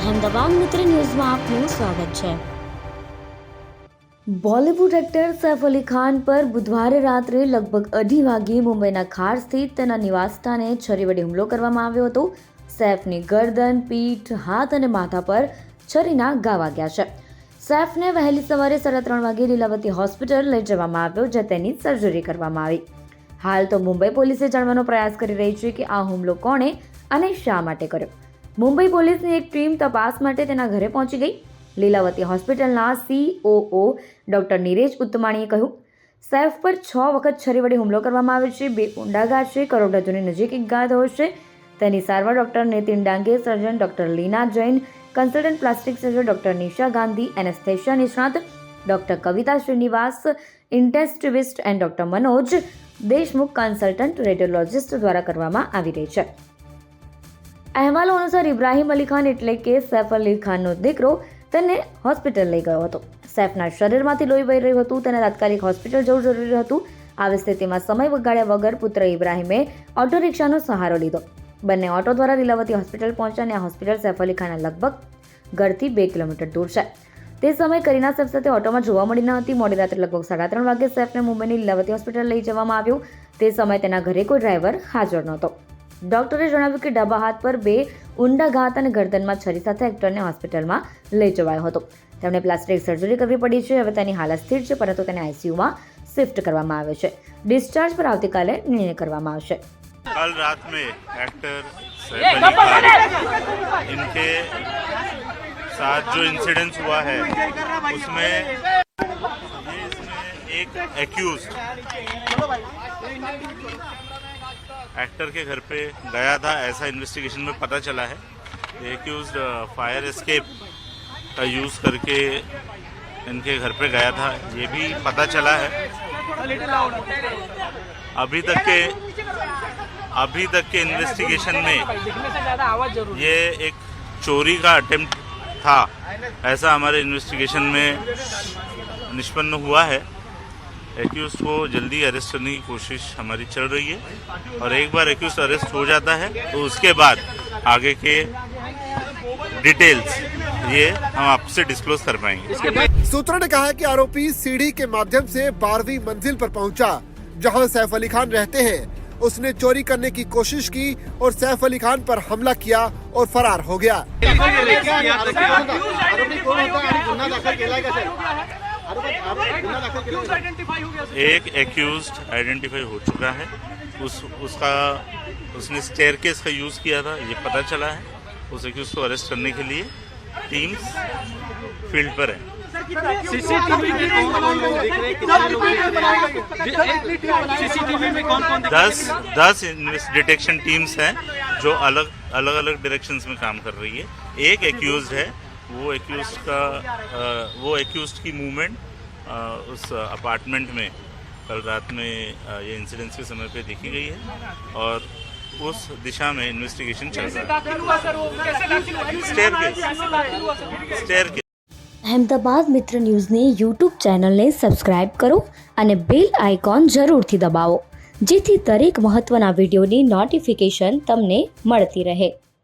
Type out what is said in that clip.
અહેમદાબાદ મિત્ર ન્યૂઝમાં આપનું સ્વાગત છે બોલિવૂડ એક્ટર સૈફ અલી ખાન પર બુધવારે રાત્રે લગભગ અઢી વાગ્યે મુંબઈના ખાર સ્થિત તેના નિવાસસ્થાને છરી વડે હુમલો કરવામાં આવ્યો હતો સૈફની ગરદન પીઠ હાથ અને માથા પર છરીના ઘા વાગ્યા છે સૈફને વહેલી સવારે સાડા ત્રણ વાગે લીલાવતી હોસ્પિટલ લઈ જવામાં આવ્યો જ્યાં તેની સર્જરી કરવામાં આવી હાલ તો મુંબઈ પોલીસે જાણવાનો પ્રયાસ કરી રહી છે કે આ હુમલો કોણે અને શા માટે કર્યો મુંબઈ પોલીસની એક ટીમ તપાસ માટે તેના ઘરે પહોંચી ગઈ. લીલાવતી હોસ્પિટલના સીઓઓ ડોક્ટર નીરેશ ઉત્તમાણીએ કહ્યું, સૈફ પર છ વખત છરી વડે હુમલો કરવામાં આવ્યો છે. બે ઊંડા છે, કરોડરજ્જુની નજીક એક ઘા થયો છે. તેની સારવાર doctor Nitin Dange, surgeon doctor Leena Jain, consultant plastic surgeon doctor Nisha Gandhi, anaesthesia નિષ્ણાત doctor Kavita Shrinivas, intensivist and doctor Manoj Deshmukh consultant radiologist દ્વારા કરવામાં આવી રહી છે. અહેવાલો અનુસાર ઇબ્રાહિમ અલી ખાન એટલે કે સૈફ અલી ખાનનો દીકરો તેને હોસ્પિટલ લઈ ગયો હતો. સૈફના શરીરમાંથી લોહી વહી રહ્યું હતું, તેને તાત્કાલિક હોસ્પિટલ જવું જરૂરી હતું. આવી સ્થિતિમાં સમય બગાડ્યા વગર પુત્ર ઇબ્રાહિમે ઓટો રિક્ષાનો સહારો લીધો. બંને ઓટો દ્વારા લીલાવતી હોસ્પિટલ પહોંચ્યા અને આ હોસ્પિટલ સૈફ અલી ખાનના લગભગ ઘરથી બે કિલોમીટર દૂર છે. તે સમયે કરીના સૈફ સાથે ઓટોમાં જોવા મળી ન હતી. મોડી રાત્રે લગભગ સાડા ત્રણ વાગે સૈફને મુંબઈની લીલાવતી હોસ્પિટલ લઈ જવામાં આવ્યું. તે સમયે તેના ઘરે કોઈ ડ્રાઈવર હાજર નહોતો. ડોક્ટરે જણાવ્યું કે ડાબા હાથ પર બે ઊંડા ઘાત અને ગરદનમાં છરી સાથે એક્ટરને હોસ્પિટલમાં લઈ જવાયો હતો તેમણે પ્લાસ્ટિક સર્જરી કરવી પડી છે હવે તેની હાલત સ્થિર છે પરંતુ તેને આઈસીયુમાં શિફ્ટ કરવામાં આવ્યો છે ડિસ્ચાર્જ પર આવતીકાલે નિર્ણય કરવામાં આવશે कल रात में एक्टर सैफ अली खान इनके साथ जो इंसिडेंस हुआ है उसमें ये इसमें एक एक्यूज एक्टर के घर पे गया था, ऐसा इन्वेस्टिगेशन में पता चला है। एक्यूज फायर एस्केप का यूज़ करके इनके घर पे गया था। ये भी पता चला है। अभी तक के, अभी तक के इन्वेस्टिगेशन में ये एक चोरी का अटेम्प्ट था। ऐसा हमारे इन्वेस्टिगेशन में निष्पन्न हुआ है। एक्यूज को जल्दी अरेस्ट करने की कोशिश हमारी चल रही है। और एक बार एक्यूज अरेस्ट हो जाता है तो उसके बाद आगे के डिटेल्स ये हम आपसे डिस्क्लोज कर पाएँगे। सूत्रों ने कहा कि आरोपी सीढ़ी के माध्यम से बारहवीं मंजिल पर पहुँचा जहाँ सैफ अली खान रहते हैं। उसने चोरी करने की कोशिश की और सैफ अली खान पर हमला किया और फरार हो गया। एक एक्यूज आइडेंटिफाई हो चुका है। उस उसका उसने स्टेयर केस का यूज़ किया था ये पता चला है उस एक्यूज को अरेस्ट करने के लिए। टीम्स फ़ील्ड पर है। सीसीटीवी में कौन कौन लोग दिख रहे कितने लोग दिख रहे सीसीटीवी में कौन कौन दस दस डिटेक्शन टीम्स हैं जो अलग अलग अलग डायरेक्शंस में काम कर रही है। एक एक्यूज है वो एक्यूज का अ, वो एक्यूज की मूवमेंट उस अपार्टमेंट में कल रात में अ, ये इंसिडेंस के समय पे देखी गई है और उस दिशा में इन्वेस्टिगेशन चल रहा है staircase staircase Ahmedabad મિત્ર ન્યૂઝની યુટ્યુબ ચેનલને સબસ્ક્રાઇબ કરો અને બેલ આઇકોન જરૂરથી દબાવો જેથી દરેક મહત્ત્વના વિડીયોની નોટિફિકેશન તમને મળતી રહે